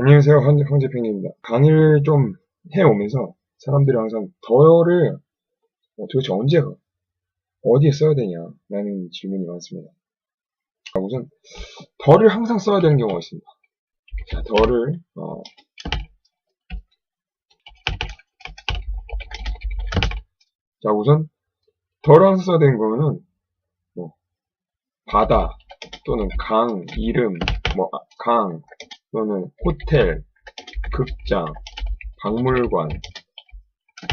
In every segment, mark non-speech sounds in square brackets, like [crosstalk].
안녕하세요. 황, 황재평입니다. 강의를 좀 해오면서 사람들이 항상 더를 어, 도대체 언제 어디에 써야 되냐라는 질문이 많습니다. 자, 우선 더를 항상 써야 되는 경우가 있습니다. 자, 더를 어, 자 우선 더를 항상 써야 되는 거는 뭐 바다 또는 강 이름 뭐 강 또는 호텔, 극장, 박물관,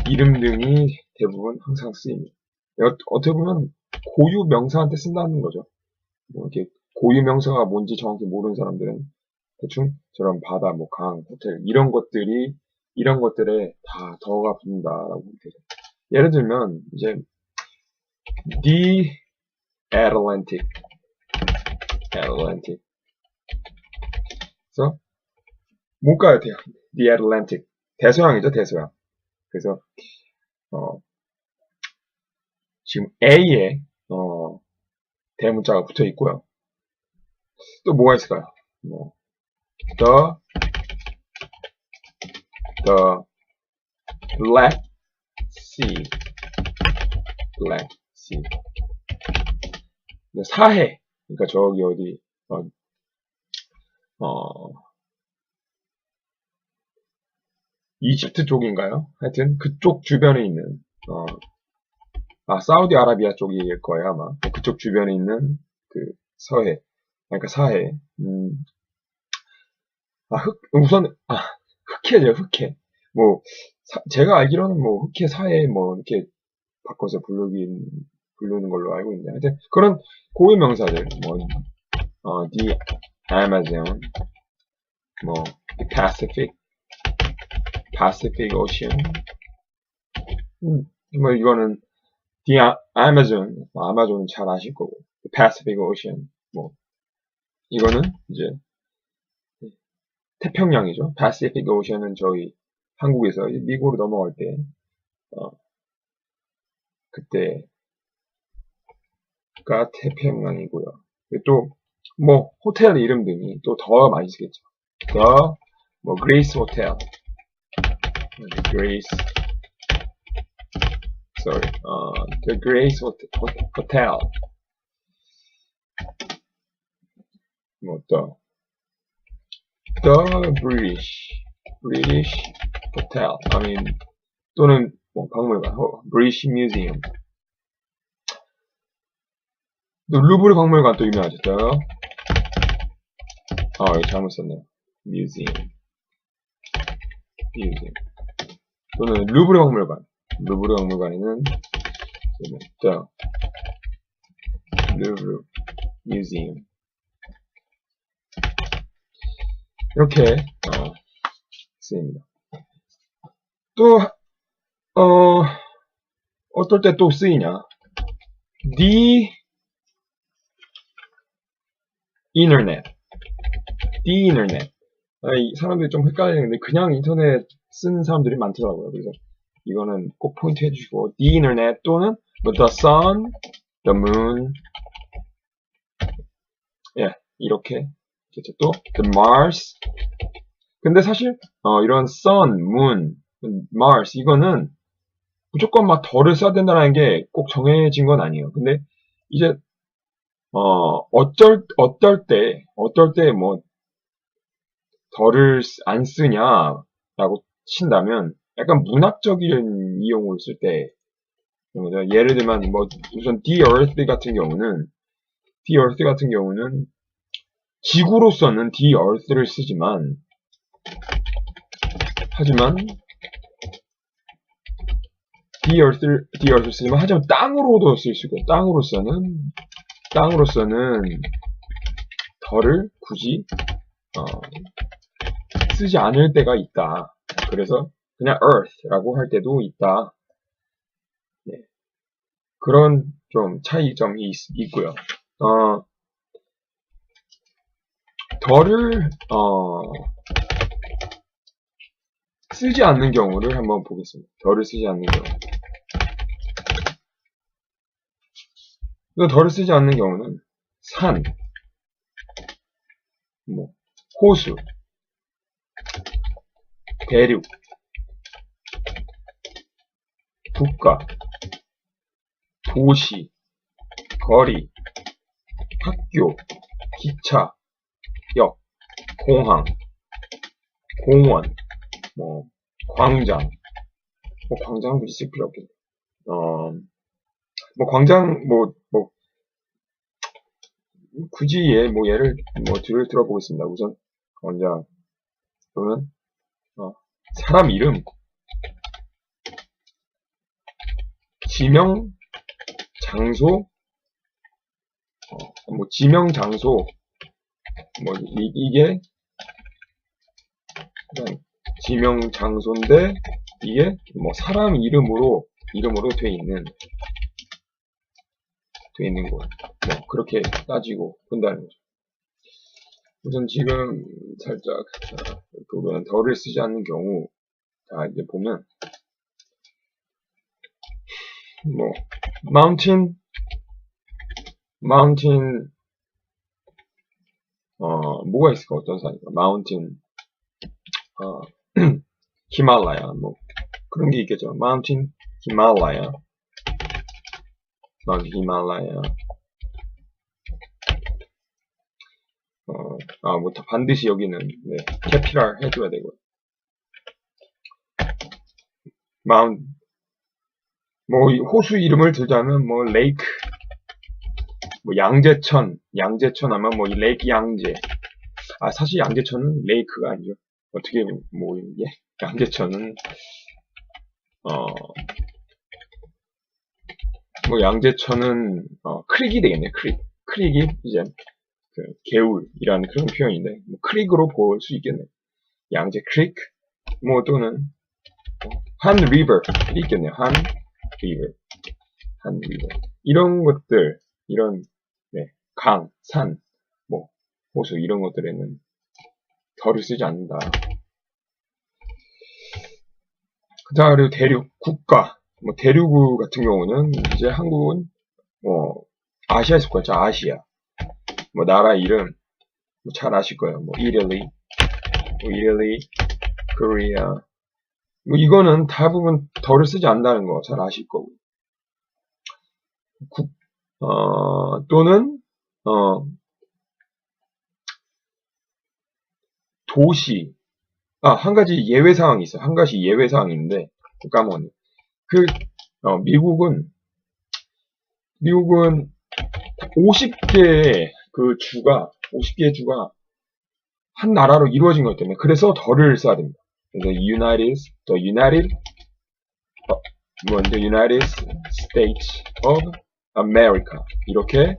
이름 등이 대부분 항상 쓰입니다. 어- 어떻게 보면 고유 명사한테 쓴다는 거죠. 뭐 이렇게 고유 명사가 뭔지 정확히 모르는 사람들은 대충 저런 바다, 뭐 강, 호텔 이런 것들이 이런 것들에 다 더가 붙는다라고 되죠. 예를 들면 이제 the Atlantic, Atlantic. 그래서 못 가야 돼요. The Atlantic. 대서양이죠, 대서양. 그래서 어, 지금 A에 어, 대문자가 붙어 있고요. 또 뭐가 있을까요? 뭐, the the Black Sea, Black Sea. 사해. 그러니까 저기 어디 어, 어, 이집트 쪽인가요? 하여튼 그쪽 주변에 있는 어, 아 사우디아라비아 쪽일 거예요 아마. 그쪽 주변에 있는 그 서해 그러니까 사해. 음, 아 흑, 우선 아 흑해죠 흑해. 뭐 사- 제가 알기로는 뭐 흑해 사해 뭐 이렇게 바꿔서 부르긴 부르는 걸로 알고 있는데. 하여튼 그런 고유 명사들 뭐 어, the Amazon 뭐 Pacific Pacific Ocean. 음, 뭐 이거는 the Amazon, 뭐 아마존은 잘 아실 거고 Pacific Ocean. 뭐 이거는 이제 태평양이죠. Pacific Ocean은 저희 한국에서 미국으로 넘어갈 때 어, 그때가 태평양이고요. 또 뭐 호텔 이름 등이 또 더 많이 쓰겠죠. 더, 뭐 the Grace, sorry, uh, the Grace Hot- Hot- Hotel. 뭐 또, the British, British Hotel. I mean, 또는 뭐 어, British Museum. 또 루브르 박물관 또 유명하죠. 또. 아, 이거 잘못 썼네요. Museum. Museum. 또는 루브르 박물관. 루브르 박물관에는 또 루브르 뮤지엄 이렇게 어, 쓰입니다. 또 어, 어떨 때 또 쓰이냐? The internet. 아, 이 사람들이 좀 헷갈리는데 그냥 인터넷 쓰는 사람들이 많더라고요. 그래서 이거는 꼭 포인트 해주시고 the internet 또는 뭐 the sun, the moon 예 이렇게 또 the Mars 근데 사실 어, 이런 sun, moon, Mars 이거는 무조건 막 덜을 써야 된다는 게 꼭 정해진 건 아니에요. 근데 이제 어 어쩔 어떨 때 어떨 때 뭐 덜을 쓰- 안 쓰냐라고 친다면 약간 문학적인 이용을 쓸 때. 예를 들면, 뭐, 우선 The Earth 같은 경우는, The Earth 같은 경우는, 지구로서는 The Earth를 쓰지만, 하지만, The Earth를, The Earth를 쓰지만, 하지만 땅으로도 쓸 수 있고, 땅으로서는, 땅으로서는, 덜을 굳이, 어, 쓰지 않을 때가 있다. 그래서, 그냥 earth라고 할 때도 있다. 네. 그런 좀 차이점이 있, 고요 어, 덜을 어, 쓰지 않는 경우를 한번 보겠습니다. 덜을 쓰지 않는 경우. 그 덜을 쓰지 않는 경우는 산, 뭐 호수, 대륙, 국가, 도시, 거리, 학교, 기차, 역, 공항, 공원, 뭐, 광장, 뭐, 광장은 굳이 쓸 필요 없겠네. 어, 뭐, 광장, 뭐, 뭐, 굳이 얘, 뭐, 얘를, 뭐, 뒤를 들어보겠습니다. 우선, 광장, 또는, 어, 사람 이름, 지명, 장소, 어, 뭐, 지명, 장소, 뭐, 이, 이게, 지명, 장소인데, 이게, 뭐, 사람 이름으로, 이름으로 돼 있는, 돼 있는 곳. 뭐, 그렇게 따지고 본다는 거죠. 우선 지금, 살짝, 자, 그거는 덜을 쓰지 않는 경우, 자, 이제 보면, 뭐, mountain, mountain, 어, 뭐가 있을까? 어떤 산일까? mountain, 어, [clears throat] 히말라야, 뭐, 그런 게 있겠죠. mountain, 히말라야, mountain, 히말라야, 어, 아, 뭐, 다 반드시 여기는, 네, 캐피랄 해줘야 되고. 마운, 뭐, 이 호수 이름을 들자면, 뭐, 레이크, 뭐, 양재천, 양재천 하면 뭐, 이 레이크 양재. 아, 사실 양재천은 레이크가 아니죠. 어떻게, 뭐, 이게, 양재천은, 어, 뭐, 양재천은, 어, 크릭이 되겠네, 크릭. 크릭이, 이제, 그, 개울이라는 그런 표현인데, 뭐 크릭으로 볼 수 있겠네. 양재 크릭, 뭐 또는, 어, 한 리버, 있겠네요. 한 리버. 한 리버. 이런 것들, 이런, 네, 강, 산, 뭐, 호수, 이런 것들에는 덜을 쓰지 않는다. 그 다음, 그리고 대륙, 국가. 뭐, 대륙 같은 경우는, 이제 한국은, 뭐, 아시아에 속하죠. 아시아. 뭐 나라 이름 뭐 잘 아실 거예요. 뭐 이탈리, 뭐 이탈리, 코리아. 뭐 이거는 대부분 덜을 쓰지 않는다는 거 잘 아실 거고. 국, 어, 또는 어, 도시. 아, 한 가지 예외 사항이 있어요. 한 가지 예외 사항인데 까먹었네. 그 어, 미국은 미국은 50개의 그 주가 50개의 주가 한 나라로 이루어진 것 때문에 그래서 덜을 써야 됩니다. 그래서 United, the United, 어, 뭐 the United States of America 이렇게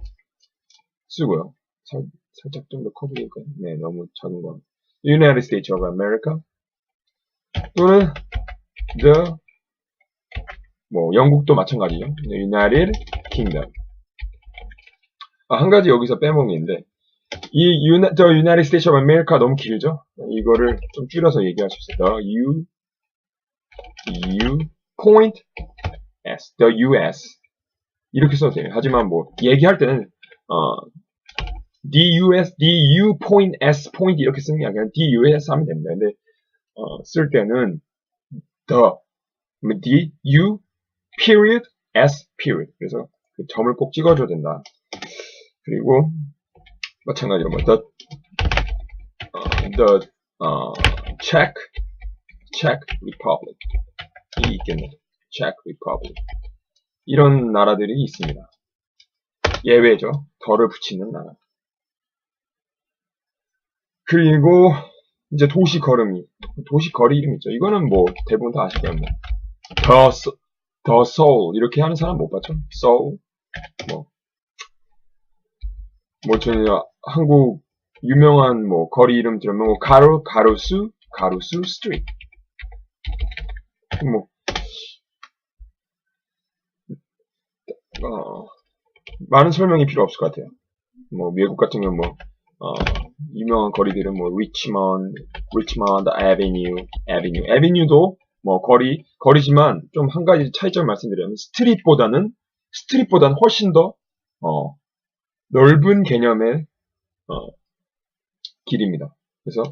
쓰고요. 살, 살짝 좀 더 커보일까요? 네, 너무 작은 거. United States of America 또는 the 뭐 영국도 마찬가지죠. The United Kingdom 아, 한 가지 여기서 빼먹은 게 있는데, 이 유나, 저 United States of America 너무 길죠? 이거를 좀 줄여서 얘기할 수 있어요. The U, U, point, S, the US. 이렇게 써도 돼요. 하지만 뭐, 얘기할 때는, 어, the US, the U point, S point 이렇게 쓰는 게 아니라 the US 하면 됩니다. 근데, 어, 쓸 때는, the, the U, period, S, period. 그래서 그 점을 꼭 찍어줘야 된다. 그리고 마찬가지로 뭐 the, uh, the uh, Czech Czech Republic 이 있겠네. Czech Republic 이런 나라들이 있습니다. 예외죠. 덜을 붙이는 나라. 그리고 이제 도시 걸음이 도시 거리 이름 있죠. 이거는 뭐 대부분 다 아실 거예요. 뭐. The Soul 이렇게 하는 사람 못 봤죠? Soul 뭐. 뭐 저희 한국 유명한 뭐 거리 이름 들으면 뭐 가로 가로수 가로수 스트리트 뭐. 어, 많은 설명이 필요 없을 것 같아요. 뭐 미국 같은 경우 뭐 어, 유명한 거리들은 뭐 리치먼드, 리치먼드 애비뉴, 애비뉴, 애비뉴도 뭐 거리 거리지만 좀 한 가지 차이점 말씀드리면 스트릿보다는 스트릿보다는 훨씬 더 어, 넓은 개념의 어, 길입니다. 그래서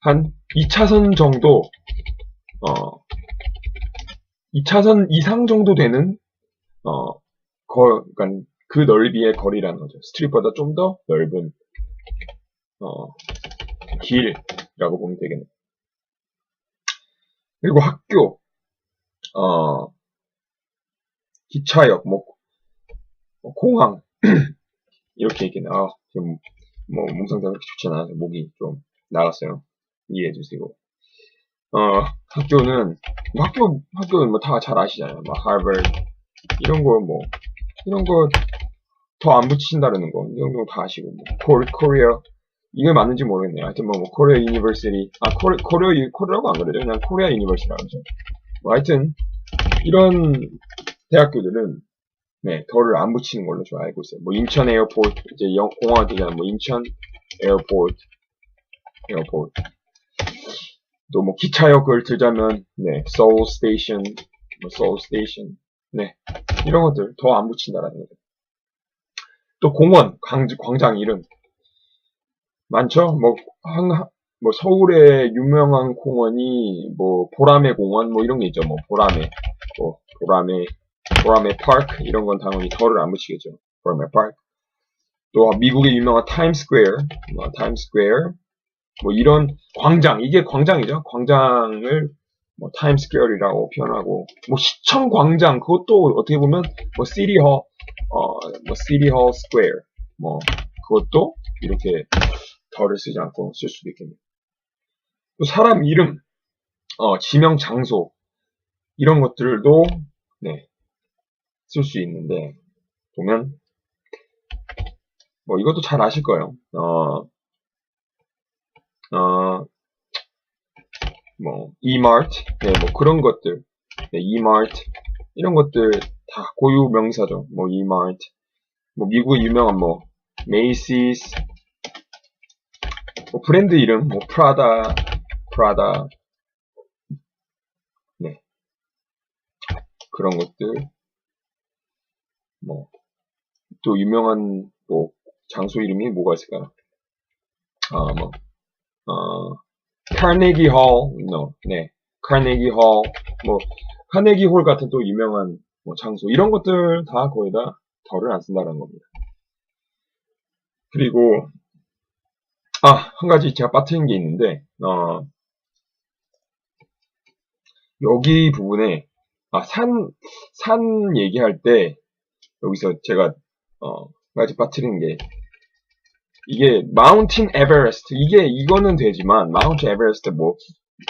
한 2차선 정도, 어, 2차선 이상 정도 되는, 어, 거, 그러니까 그 넓이의 거리라는 거죠. 스트릿보다 좀 더 넓은, 어, 길이라고 보면 되겠네요. 그리고 학교, 어, 기차역, 뭐, 뭐 공항, [clears throat] 이렇게 얘기나, 아, 지금, 뭐, 몸상태가 그렇게 좋지 않아서 목이 좀 나갔어요. 이해해 주시고. 어, 학교는, 뭐 학교, 학교는 뭐 다 잘 아시잖아요. 뭐, 하버드, 이런 거, 뭐, 이런 거, 더 안 붙이신다는 거, 이런 거 다 아시고, 뭐, 코리, 코리아, 이게 맞는지 모르겠네요. 하여튼 뭐, 뭐 코리아 유니버시티, 아, 코리, 코리아, 코리아라고 안 그러죠. 그냥 코리아 유니버시티라고 하죠. 뭐, 하여튼, 이런 대학교들은, 네, 덜을 안 붙이는 걸로 저 알고 있어요. 뭐, 인천 에어포트, 이제 영, 공항 되잖아요. 뭐, 인천 에어포트, 에어포트. 또 뭐, 기차역을 들자면, 네, 서울 스테이션, 뭐, 서울 스테이션. 네, 이런 것들 더 안 붙인다라는 거죠. 또 공원, 광, 광장 이름. 많죠? 뭐, 한, 뭐, 서울의 유명한 공원이, 뭐, 보라매 공원, 뭐, 이런 게 있죠. 뭐, 보라매, 뭐, 보라매, 보라매 파크, 이런 건 당연히 덜을 안 붙이겠죠. 보라매 파크. 또, 미국의 유명한 타임스퀘어, 뭐, 타임스퀘어, 뭐, 이런 광장, 이게 광장이죠. 광장을, 뭐, 타임스퀘어이라고 표현하고, 뭐, 시청 광장, 그것도 어떻게 보면, 뭐, 시리허, 어, 뭐, 시리허 스퀘어, 뭐, 그것도 이렇게 덜을 쓰지 않고 쓸 수도 있겠네요. 또 사람 이름, 어, 지명 장소, 이런 것들도, 네, 쓸 수 있는데, 보면, 뭐, 이것도 잘 아실 거예요. 어, 어, 뭐, eMart, 네, 뭐, 그런 것들, 네, eMart, 이런 것들 다 고유 명사죠. 뭐, eMart, 뭐, 미국의 유명한 뭐, 메이시스, 뭐 브랜드 이름, 뭐 프라다, 프라다, 네. 그런 것들, 뭐 또 유명한 뭐 장소 이름이 뭐가 있을까요? 아, 뭐, 어, 카네기 홀, no, 네, 카네기 홀, 뭐 카네기 홀 같은 또 유명한 뭐 장소. 이런 것들 다 거의 다 덜을 안 쓴다는 겁니다. 그리고 아, 한 가지 제가 빠뜨린 게 있는데, 어, 여기 부분에, 아, 산, 산 얘기할 때, 여기서 제가, 어, 한 가지 빠뜨린 게, 이게, 마운틴 에베레스트, 이게, 이거는 되지만, 마운틴 에베레스트 뭐,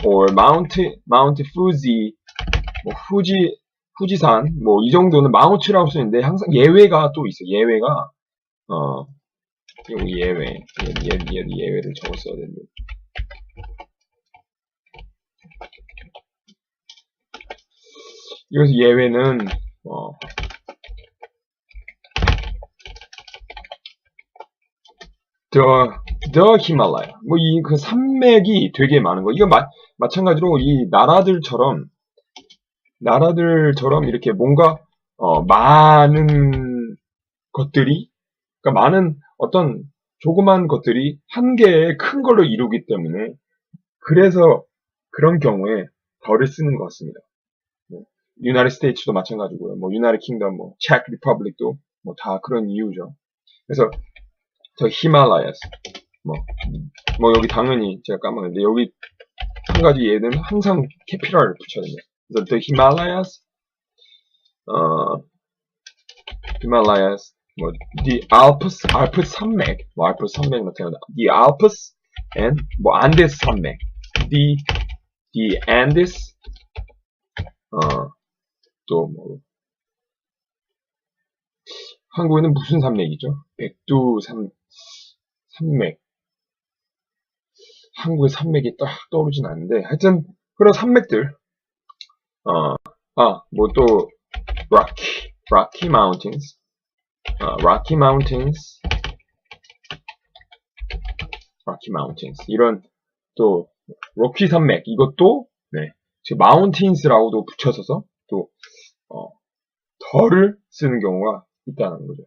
or 마운틴, 마운틴 후지, 뭐, 후지, 후지산, 뭐, 이 정도는 마운트라고 쓰는데, 항상 예외가 또 있어요. 예외가, 어, 여기 예외, 예, 예, 예외를 적었어야 되는데. 여기서 예외는, 어, the, the 히말라야. 뭐, 이, 그 산맥이 되게 많은 거. 이거 마, 마찬가지로 이 나라들처럼, 나라들처럼 이렇게 뭔가, 어, 많은 것들이, 그러니까 많은 어떤 조그만 것들이 한 개의 큰 걸로 이루기 때문에 그래서 그런 경우에 덜을 쓰는 것 같습니다. 유나리 스테이츠도 마찬가지고요. 뭐 유나리 킹덤, 뭐 체크 리퍼블릭도 뭐 다 그런 이유죠. 그래서 저 히말라야스 뭐, 뭐 여기 당연히 제가 까먹었는데 여기 한 가지 얘는 항상 캐피럴을 붙여야 됩니다. 그래서 the Himalayas, 어, Himalayas 뭐 the Alps, 알프스 산맥, 뭐 알프스 산맥 같은 거, the Alps and 뭐 안데스 산맥, the the Andes, 어또 뭐. 한국에는 무슨 산맥이죠? 백두 산 산맥. 한국의 산맥이 딱 떠오르진 않는데 하여튼 그런 산맥들. 어, 아, 뭐또 Rocky, Rocky Mountains 어, Rocky Mountains, Rocky Mountains 이런 또 로키 산맥 이것도 네, 지금 Mountains라고도 붙여서서 또 어, 덜을 쓰는 경우가 있다는 거죠.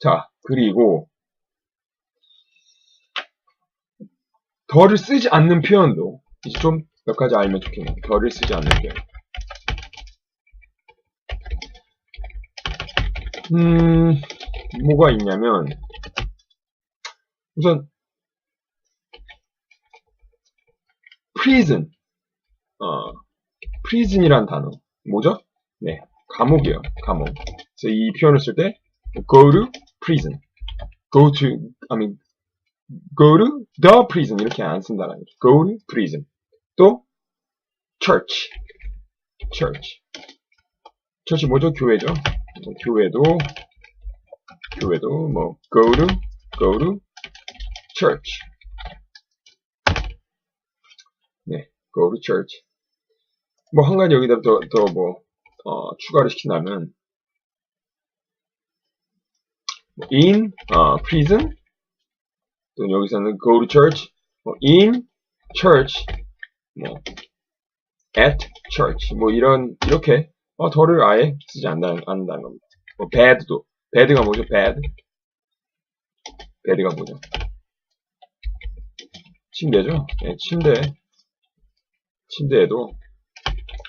자 그리고 더를 쓰지 않는 표현도 이제 좀 몇 가지 알면 좋겠네요. 더를 쓰지 않는 표현. 음, 뭐가 있냐면, 우선, prison, 어, prison이란 단어. 뭐죠? 네, 감옥이에요. 감옥. 그래서 이 표현을 쓸 때, go to prison. go to, I mean, go to the prison. 이렇게 안 쓴다는 거죠. go to prison. 또, church. church. church 뭐죠? 교회죠. 교회도, 교회도, 뭐, go to, go to church. 네, go to church. 뭐, 한 가지 여기다 더, 더 뭐, 어, 추가를 시킨다면, 뭐, in, 어, prison, 또 여기서는 go to church, 뭐, in church, 뭐, at church, 뭐, 이런, 이렇게, 어, 더를 아예 쓰지 않는다는, 않는다는 겁니다. 뭐, bad도, bad가 뭐죠? bad. bad가 뭐죠? 침대죠? 네, 침대. 침대에도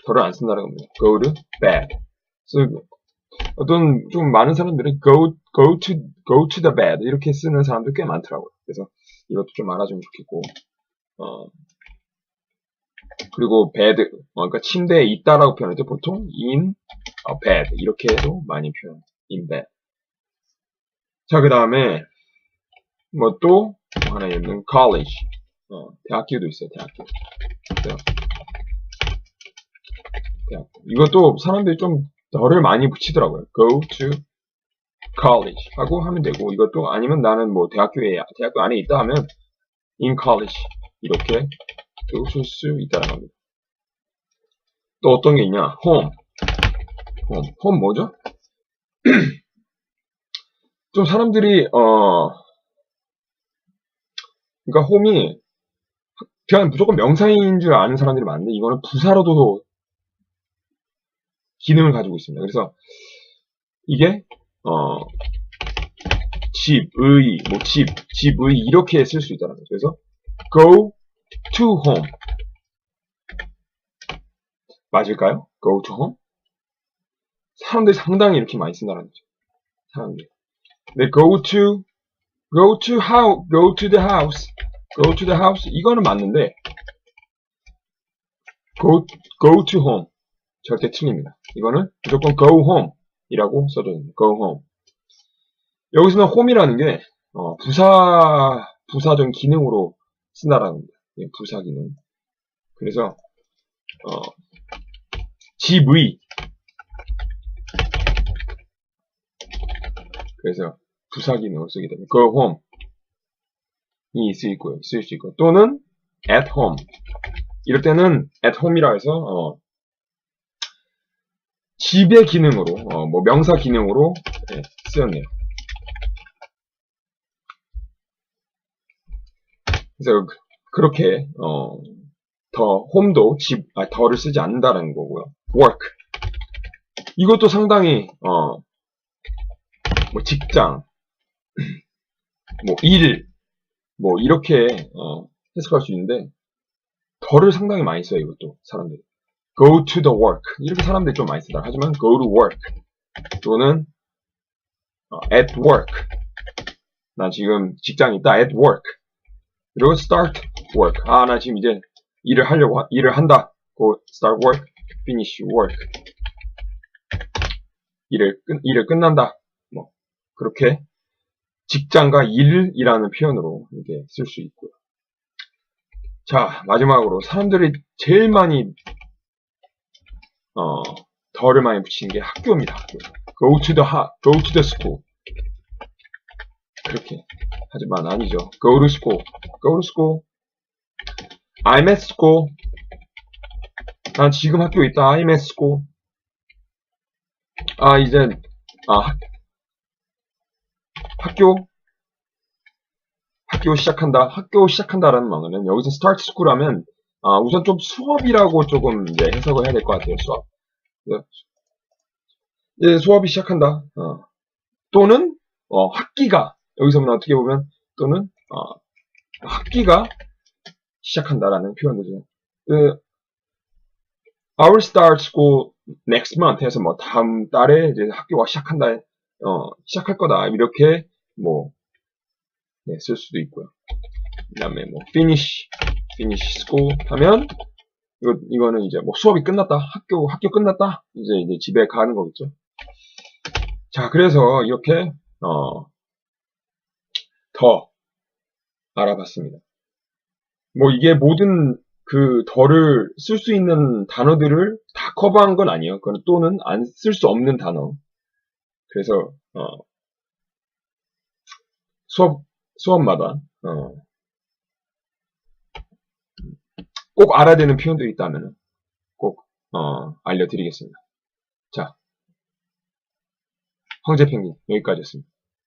더를 안 쓴다는 겁니다. go to bed. 그래서 어떤 좀 많은 사람들이 go, go to, go to the bed 이렇게 쓰는 사람들 꽤 많더라고요. 그래서 이것도 좀 알아주면 좋겠고, 어, 그리고 bed, 어, 그러니까 침대에 있다라고 표현할 때 보통 in a bed 이렇게도 많이 표현, in bed. 자, 그 다음에 뭐 또 하나 있는 college, 어, 대학교도 있어요, 대학교. 대학교. 이것도 사람들이 좀 덜을 많이 붙이더라고요. go to college 하고 하면 되고 이것도 아니면 나는 뭐 대학교에 대학교 안에 있다 하면 in college 이렇게 쓸수 있다는 겁니다. 또 어떤 게 있냐? home. home. home 뭐죠? [clears throat] 좀 사람들이 어 그러니까 홈이 그냥 무조건 명사인 줄 아는 사람들이 많은데 이거는 부사로도 기능을 가지고 있습니다. 그래서 이게 어 집의 뭐 집, 집의 이렇게 쓸 수 있다는 거죠. 그래서 go to home 맞을까요? go to home 사람들이 상당히 이렇게 많이 쓴다는 거죠. 사람들이. 네, go to go to how go to the house go to the house 이거는 맞는데 go go to home 절대 틀립니다. 이거는 무조건 go home 이라고 써줘야 됩니다. go home. 여기서는 home이라는 게, 어, 부사, 부사적 기능으로 쓴다라는. 예, 부사 기능. 그래서, 어, 집의. 그래서 부사 기능을 쓰게 됩니다. go home. 이쓸 있고요. 쓸 수 있고. 또는 at home. 이럴 때는 at home이라 해서, 어, 집의 기능으로, 어, 뭐 명사 기능으로 네, 쓰였네요. 그래서 그- 그렇게 어, 더 홈도 집, 아, 더를 쓰지 않는다는 거고요. work 이것도 상당히 어, 뭐 직장, [clears throat] 뭐 일, 뭐 이렇게 어, 해석할 수 있는데 더를 상당히 많이 써요. 이것도 사람들이. go to the work 이렇게 사람들이 좀 많이 쓰다. 하지만 go to work 또는 어, at work 나 지금 직장에 있다 at work 그리고 start work 아 나 지금 이제 일을 하려고 하- 일을 한다 go start work finish work 일을 끝 일을 끝난다 뭐 그렇게 직장과 일이라는 표현으로 이렇게 쓸 수 있고요. 자 마지막으로 사람들이 제일 많이 어, 더를 많이 붙이는 게 학교입니다. 학교. Go to the ha, go to the school. 그렇게. 하지만 아니죠. Go to school. Go to school. I'm at school. 난 지금 학교에 있다. I'm at school. 아, 이제, 아, 학- 학교, 학교 시작한다. 학교 시작한다라는 말은 여기서 start school 하면 아, 우선 좀 수업이라고 조금 이제 해석을 해야 될 것 같아요, 수업. 네. 이제 수업이 시작한다. 어. 또는, 어, 학기가, 여기서 보면 어떻게 보면, 또는, 어, 학기가 시작한다라는 표현이죠. 그, our starts고 next month 해서 뭐 다음 달에 이제 학교가 시작한다, 어, 시작할 거다. 이렇게 뭐, 네, 쓸 수도 있고요. 그 다음에 뭐, finish, finish school 하면, 이거, 이거는 이제 뭐 수업이 끝났다. 학교, 학교 끝났다. 이제, 이제 집에 가는 거겠죠. 자, 그래서 이렇게, 어, 더 알아봤습니다. 뭐 이게 모든 그 덜을 쓸 수 있는 단어들을 다 커버한 건 아니에요. 그건 또는 안 쓸 수 없는 단어. 그래서 어, 수업 수업마다 어, 꼭 알아야 되는 표현들이 있다면 꼭 어, 알려드리겠습니다. 자, 황제 펭귄 여기까지였습니다.